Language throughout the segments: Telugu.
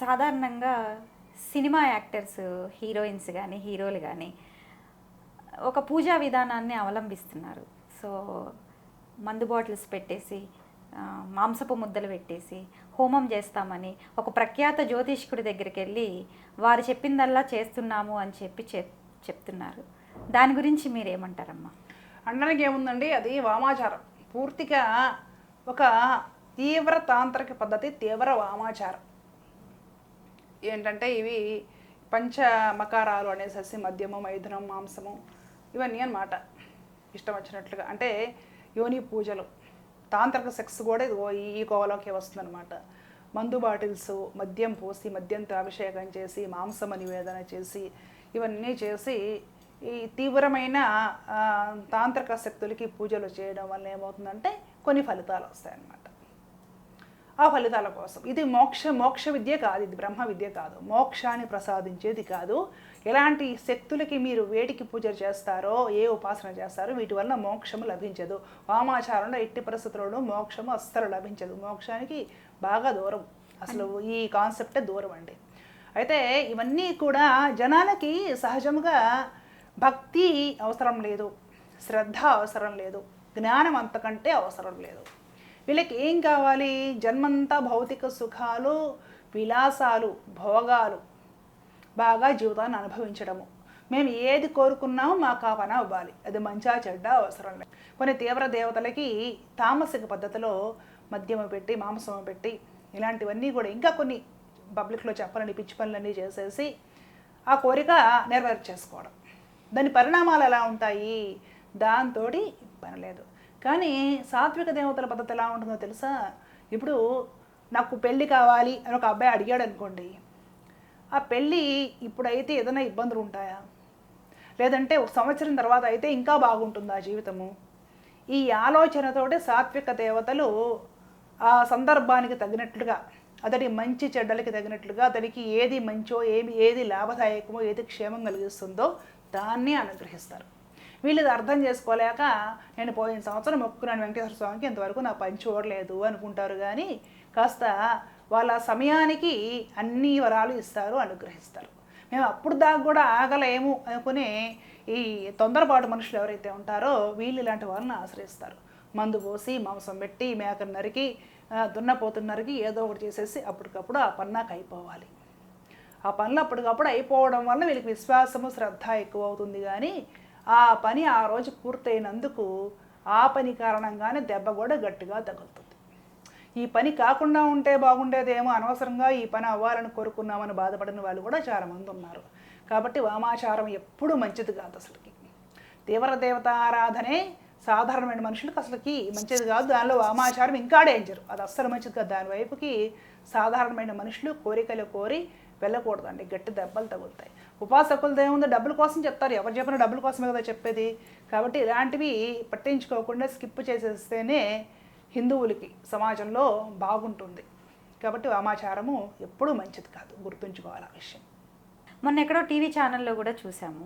సాధారణంగా సినిమా యాక్టర్స్ హీరోయిన్స్ కానీ హీరోలు కానీ ఒక పూజా విధానాన్ని అవలంబిస్తున్నారు. సో మందు బాటిల్స్ పెట్టేసి మాంసపు ముద్దలు పెట్టేసి హోమం చేస్తామని ఒక ప్రఖ్యాత జ్యోతిష్కుడి దగ్గరికి వెళ్ళి వారు చెప్పిందల్లా చేస్తున్నాము అని చెప్పి చెప్ చెప్తున్నారు. దాని గురించి మీరేమంటారమ్మా? అనడానికి ఏముందండి? అది వామాచారం. పూర్తిగా ఒక తీవ్ర తాంత్రిక పద్ధతి తీవ్ర వామాచారం. ఏంటంటే ఇవి పంచమకారాలు అనేసేసి మద్యము మైథునం మాంసము ఇవన్నీ అన్నమాట. ఇష్టం వచ్చినట్లుగా. అంటే యోని పూజలు తాంత్రిక సెక్స్ కూడా ఇది ఓ- ఈ కోవలోకి వస్తుందన్నమాట. మందు బాటిల్స్ మద్యం పోసి మద్యంతో అభిషేకం చేసి మాంసమ నివేదన చేసి ఇవన్నీ చేసి ఈ తీవ్రమైన తాంత్రిక శక్తులకి పూజలు చేయడం వల్ల ఏమవుతుందంటే కొన్ని ఫలితాలు వస్తాయన్నమాట. ఆ ఫలితాల కోసం. ఇది మోక్ష మోక్ష విద్య కాదు ఇది బ్రహ్మ విద్య కాదు. మోక్షాన్ని ప్రసాదించేది కాదు. ఎలాంటి శక్తులకి మీరు వేటికి పూజ చేస్తారో ఏ ఉపాసన చేస్తారో వీటి వల్ల మోక్షము లభించదు. వామాచారంలో ఎట్టి పరిస్థితుల్లోనూ మోక్షము అస్సలు లభించదు. మోక్షానికి బాగా దూరం. అసలు ఈ కాన్సెప్టే దూరం అండి. అయితే ఇవన్నీ కూడా జనాలకి సహజంగా భక్తి అవసరం లేదు. శ్రద్ధ అవసరం లేదు. జ్ఞానం అంతకంటే అవసరం లేదు. వీళ్ళకి ఏం కావాలి? జన్మంతా భౌతిక సుఖాలు విలాసాలు భోగాలు. బాగా జీవితాన్ని అనుభవించడము. మేము ఏది కోరుకున్నామో మా కావన అవ్వాలి. అది మంచా చెడ్డ అవసరం లేదు. కొన్ని తీవ్ర దేవతలకి తామసిక పద్ధతిలో మద్యము పెట్టి మాంసము పెట్టి ఇలాంటివన్నీ కూడా ఇంకా కొన్ని పబ్లిక్లో చెప్పాలని పిచ్చి పనులన్నీ చేసేసి ఆ కోరిక నెరవేర్చేసుకోవడం. దాని పరిణామాలు ఎలా ఉంటాయి? దాంతో పనిలేదు కానీ సాత్విక దేవతల పద్ధతి ఎలా ఉంటుందో తెలుసా? ఇప్పుడు నాకు పెళ్ళి కావాలి అని ఒక అబ్బాయి అడిగాడు అనుకోండి ఆ పెళ్ళి ఇప్పుడైతే ఏదైనా ఇబ్బందులు ఉంటాయా? లేదంటే ఒక సంవత్సరం తర్వాత అయితే ఇంకా బాగుంటుందా జీవితము? ఈ ఆలోచనతోటి సాత్విక దేవతలు ఆ సందర్భానికి తగినట్లుగా అతడి మంచి చెడ్డలకి తగినట్లుగా అతడికి ఏది మంచో ఏమి ఏది లాభదాయకమో ఏది క్షేమం కలిగిస్తుందో దాన్ని అనుగ్రహిస్తారు. వీళ్ళు అర్థం చేసుకోలేక నేను పోయిన సంవత్సరం మొక్కున్నాను వెంకటేశ్వర స్వామికి ఇంతవరకు నా పని చూడలేదు అనుకుంటారు. కానీ కాస్త వాళ్ళ సమయానికి అన్ని వరాలు ఇస్తారు అనుగ్రహిస్తారు. మేము అప్పుడు దాకా కూడా ఆగలేము అనుకునే ఈ తొందరపాటు మనుషులు ఎవరైతే ఉంటారో వీళ్ళు ఇలాంటి వాళ్ళని ఆశ్రయిస్తారు. మందు పోసి మాంసం పెట్టి మేకను నరికి దున్నపోతున్న నరికి ఏదో ఒకటి చేసేసి అప్పటికప్పుడు ఆ పన్నాకు అయిపోవాలి. ఆ పనులు అప్పటికప్పుడు అయిపోవడం వల్ల వీళ్ళకి విశ్వాసము శ్రద్ధ ఎక్కువ అవుతుంది. కానీ ఆ పని ఆ రోజు పూర్తయినందుకు ఆ పని కారణంగానే దెబ్బ కూడా గట్టిగా తగులుతుంది. ఈ పని కాకుండా ఉంటే బాగుండేదేమో అనవసరంగా ఈ పని అవ్వాలని కోరుకున్నామని బాధపడిన వాళ్ళు కూడా చాలామంది ఉన్నారు. కాబట్టి వామాచారం ఎప్పుడూ మంచిది కాదు అసలుకి. తీవ్ర దేవత ఆరాధనే సాధారణమైన మనుషులకు అసలుకి మంచిది కాదు. దానిలో వామాచారం ఇంకా డేంజర్ అది అస్సలు మంచిది కాదు. దాని వైపుకి సాధారణమైన మనుషులు కోరికలు కోరి వెళ్ళకూడదు అండి గట్టి దెబ్బలు తగులుతాయి. ఉపాసకులది ఏముంది డబ్బుల కోసం చెప్తారు. ఎవరు చెప్పినా డబ్బుల కోసమే కదా చెప్పేది. కాబట్టి ఇలాంటివి పట్టించుకోకుండా స్కిప్ చేసేస్తేనే హిందువులకి సమాజంలో బాగుంటుంది. కాబట్టి వామాచారము ఎప్పుడూ మంచిది కాదు. గుర్తుంచుకోవాలి ఆ విషయం. మొన్న ఎక్కడో టీవీ ఛానల్లో కూడా చూసాము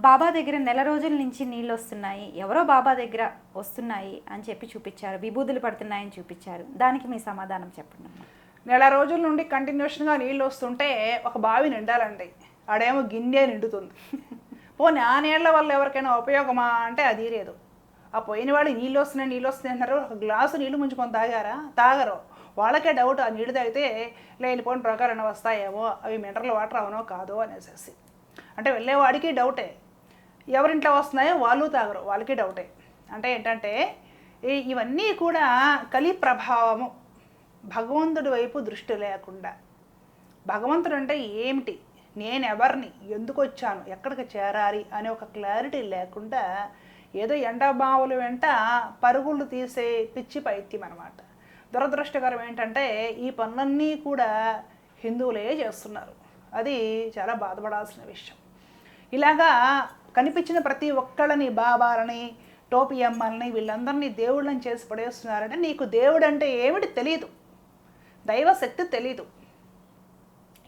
బాబా దగ్గర నెల రోజుల నుంచి నీళ్ళు వస్తున్నాయి. ఎవరో బాబా దగ్గర వస్తున్నాయి అని చెప్పి చూపించారు. విభూదులు పడుతున్నాయని చూపించారు. దానికి మీ సమాధానం చెప్పండి అమ్మా. నెల రోజుల నుండి కంటిన్యూషన్గా నీళ్ళు వస్తుంటే ఒక బావి నిండాలండి. ఆడేమో గిన్నె నిండుతుంది. పోనీ ఆ నీళ్ళ వల్ల ఎవరికైనా ఉపయోగమా అంటే అది లేదు. ఆ పోయిన వాళ్ళు నీళ్ళు వస్తున్నాయి నీళ్ళు వస్తున్నాయి అంటారు ఒక గ్లాసు నీళ్ళు ముంచుకొని తాగారా? తాగరు. వాళ్ళకే డౌట్ ఆ నీళ్ళు తాగితే లేనిపోయిన ప్రకారం వస్తాయేమో. అవి మినరల్ వాటర్ అవునో కాదో అనేసి అంటే వెళ్ళేవాడికి డౌటే. ఎవరింట్లో వస్తున్నాయో వాళ్ళు తాగరు. వాళ్ళకి డౌటే. అంటే ఏంటంటే ఈ- ఇవన్నీ కూడా కలి ప్రభావము. భగవంతుడి వైపు దృష్టి లేకుండా. భగవంతుడు అంటే ఏమిటి? నేను ఎవరిని? ఎందుకు వచ్చాను? ఎక్కడికి చేరాలి? అనే ఒక క్లారిటీ లేకుండా ఏదో ఎండబావుల వెంట పరుగులు తీసే పిచ్చి పైత్యం అనమాట దురదృష్టకరం ఏంటంటే ఈ పనులన్నీ కూడా హిందువులే చేస్తున్నారు. అది చాలా బాధపడాల్సిన విషయం. ఇలాగా కనిపించిన ప్రతి ఒక్కళ్ళని బాబాలని టోపీ అమ్మల్ని వీళ్ళందరినీ దేవుళ్ళని చేసి పడేస్తున్నారంటే నీకు దేవుడు అంటే ఏమిటి తెలియదు దైవశక్తి తెలీదు.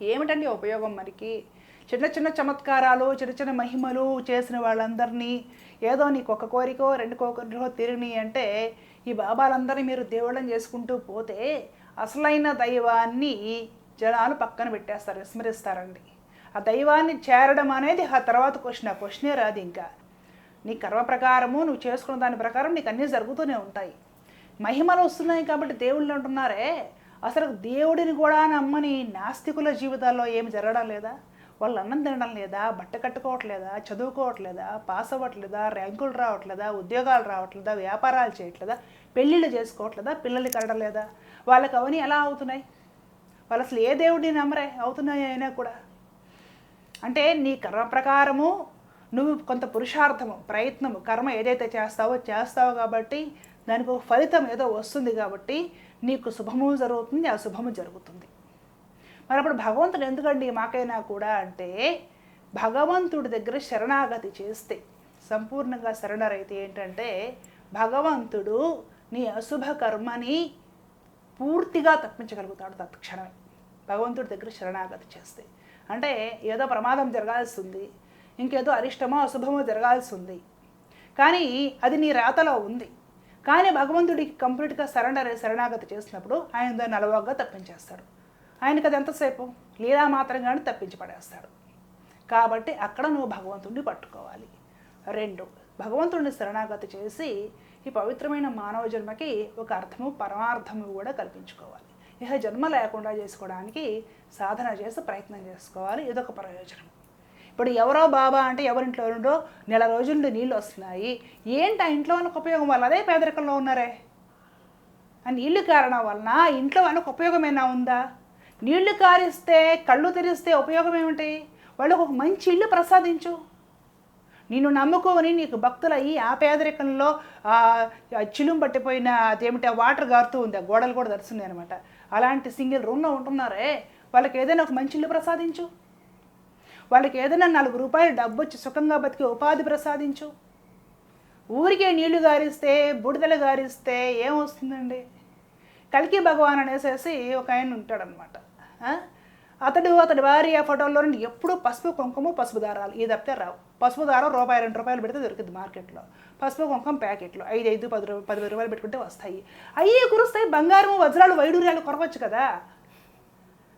ఏమిటండి ఉపయోగం మనకి చిన్న చిన్న చమత్కారాలు చిన్న చిన్న మహిమలు చేసిన వాళ్ళందరినీ ఏదో నీకు ఒక కోరికో రెండు కోరికో తిరిగి అంటే ఈ బాబాలందరినీ మీరు దేవుళ్ళని చేసుకుంటూ పోతే అసలైన దైవాన్ని జనాలు పక్కన పెట్టేస్తారు విస్మరిస్తారండి. ఆ దైవాన్ని చేరడం అనేది ఆ తర్వాత క్వశ్చన్ ఆ క్వశ్చనే రాదు ఇంకా. నీ కర్మ ప్రకారము నువ్వు చేసుకున్న దాని ప్రకారం నీకు అన్నీ జరుగుతూనే ఉంటాయి. మహిమలు వస్తున్నాయి కాబట్టి దేవుళ్ళు అంటున్నారే అసలు దేవుడిని కూడా నమ్మని నాస్తికుల జీవితాల్లో ఏమి జరగడం లేదా? వాళ్ళు అన్నం తినడం లేదా? బట్ట కట్టుకోవట్లేదా? చదువుకోవట్లేదా? పాస్ అవ్వట్లేదా? ర్యాంకులు రావట్లేదా? ఉద్యోగాలు రావట్లేదా? వ్యాపారాలు చేయట్లేదా? పెళ్ళిళ్ళు చేసుకోవట్లేదా? పిల్లలు కనడం లేదా? వాళ్ళకి అవన్నీ ఎలా అవుతున్నాయి? వాళ్ళు అసలు ఏ దేవుడిని నమ్మరే? అవుతున్నాయి అయినా కూడా? అంటే నీ కర్మ ప్రకారము నువ్వు కొంత పురుషార్థము ప్రయత్నము కర్మ ఏదైతే చేస్తావో చేస్తావో కాబట్టి దానికి ఒక ఫలితం ఏదో వస్తుంది కాబట్టి నీకు శుభము జరుగుతుంది ఆ శుభము జరుగుతుంది. మరి అప్పుడు భగవంతుడు ఎందుకండి మాకైనా కూడా అంటే భగవంతుడి దగ్గర శరణాగతి చేస్తే సంపూర్ణంగా శరణరైతే ఏంటంటే భగవంతుడు నీ అశుభ కర్మని పూర్తిగా తప్పించగలుగుతాడు తత్క్షణమే. భగవంతుడి దగ్గర శరణాగతి చేస్తే. అంటే ఏదో ప్రమాదం జరగాల్సి ఉంది ఇంకేదో అరిష్టమో అశుభమో జరగాల్సి ఉంది కానీ అది నీ రాతలో ఉంది. కానీ భగవంతుడికి కంప్లీట్గా సరెండర్ శరణాగతి చేసినప్పుడు ఆయన దాన్ని అలవాగ్గా తప్పించేస్తాడు. ఆయనకి అది ఎంతసేపు? లీలా మాత్రంగానే తప్పించి పడేస్తాడు. కాబట్టి అక్కడ నువ్వు భగవంతుడిని పట్టుకోవాలి. రెండు భగవంతుడిని శరణాగతి చేసి ఈ పవిత్రమైన మానవ జన్మకి ఒక అర్థము పరమార్థము కూడా కల్పించుకోవాలి. ఇహ జన్మ లేకుండా చేసుకోవడానికి సాధన చేసి ప్రయత్నం చేసుకోవాలి. ఇదొక ప్రయోజనం. ఇప్పుడు ఎవరో బాబా అంటే ఎవరింట్లో ఉండో నెల రోజుల నుండి నీళ్ళు వస్తున్నాయి. ఏంటి ఆ ఇంట్లో వాళ్ళకి ఉపయోగం వాళ్ళు అదే పేదరికంలో ఉన్నారే. ఆ నీళ్ళు కారణం వలన ఇంట్లో వాళ్ళకి ఉపయోగం ఏమైనా ఉందా? నీళ్ళు కారిస్తే కళ్ళు తెరిస్తే ఉపయోగం ఏమిటి? వాళ్ళకు ఒక మంచి ఇల్లు ప్రసాదించు. నిన్ను నమ్ముకోని నీకు భక్తులయ్యి ఆ పేదరికంలో చిలుం పట్టిపోయిన అదేమిటి ఆ వాటర్ గారుతూ ఉంది ఆ గోడలు కూడా దర్శనం అనమాట అలాంటి సింగిల్ రూమ్లో ఉంటున్నారే. వాళ్ళకి ఏదైనా ఒక మంచి ఇల్లు ప్రసాదించు. వాళ్ళకి ఏదైనా నాలుగు రూపాయలు డబ్బు వచ్చి సుఖంగా బతికి ఉపాధి ప్రసాదించు. ఊరికే నీళ్ళు గారిస్తే బుడిదలు గారిస్తే ఏమొస్తుందండి కలికి భగవాన్ అనేసేసి ఒక ఆయన ఉంటాడనమాట అతడు అతడి భార్య ఫోటోల్లో నుండి ఎప్పుడూ పసుపు కుంకుమ పసుపు దారాలు. ఇది తప్పితే రావు. పసుపు దారం రూపాయి రెండు రూపాయలు పెడితే దొరుకుతుంది మార్కెట్లో. పసుపు కుంకుమ ప్యాకెట్లు. ఐదు ఐదు పది రూపాయలు పది రూపాయలు పెట్టుకుంటే వస్తాయి. అయ్యి కురుస్తాయి బంగారం వజ్రాలు వైడూర్యాలు కొరవచ్చు కదా?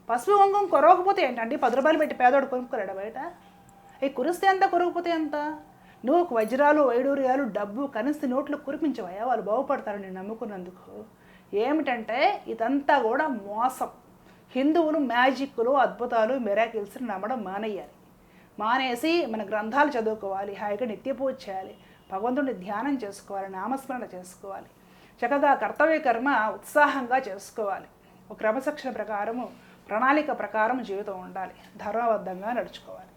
పసుపు కుంకుమ కొరవకపోతే ఏంటండి? పది రూపాయలు పెట్టి పేదోడు కొనుక్కోలేడా బయట? ఈ కురిస్తే ఎంత కొరకపోతే ఎంత? నువ్వు ఒక వజ్రాలు వైడూర్యాలు డబ్బు కనిసి నోట్లు కురిపించవయ్యా. వాళ్ళు బాగుపడతారు నేను నమ్ముకున్నందుకు. ఏమిటంటే ఇదంతా కూడా మోసం. హిందువులు మ్యాజిక్లు అద్భుతాలు మెరాకిల్స్ని నమ్మడం మానేయాలి. మానేసి మన గ్రంథాలు చదువుకోవాలి హాయిగా నిత్య పూజ చేయాలి భగవంతుడిని ధ్యానం చేసుకోవాలి నామస్మరణ చేసుకోవాలి చక్కగా కర్తవ్య కర్మ ఉత్సాహంగా చేసుకోవాలి. ఒక క్రమశిక్షణ ప్రకారము ప్రణాళిక ప్రకారం జీవితం ఉండాలి. ధర్మబద్ధంగా నడుచుకోవాలి.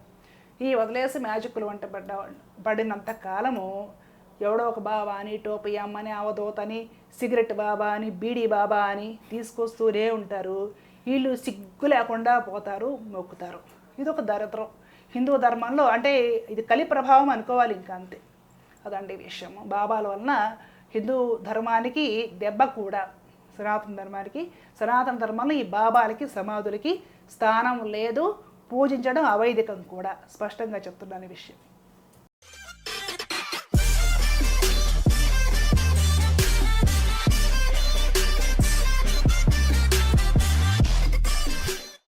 ఈ వదిలేసి మ్యాజిక్లు వంట పడ్డ పడినంత కాలము ఎవడో ఒక బాబా అని టోపీ అమ్మని అవధూతని సిగరెట్ బాబా అని బీడీ బాబా అని తీసుకొస్తూనే ఉంటారు. వీళ్ళు సిగ్గు లేకుండా పోతారు మొక్కుతారు. ఇది ఒక దరిద్రం. హిందూ ధర్మంలో అంటే ఇది కలి ప్రభావం అనుకోవాలి ఇంకా అంతే. అదండి విషయము. బాబాల వలన హిందూ ధర్మానికి దెబ్బ కూడా. సనాతన ధర్మానికి సనాతన ధర్మంలో ఈ బాబాలకి సమాధులకి స్థానం లేదు. పూజించడం అవైదికం కూడా. స్పష్టంగా చెప్తున్నాను విషయం.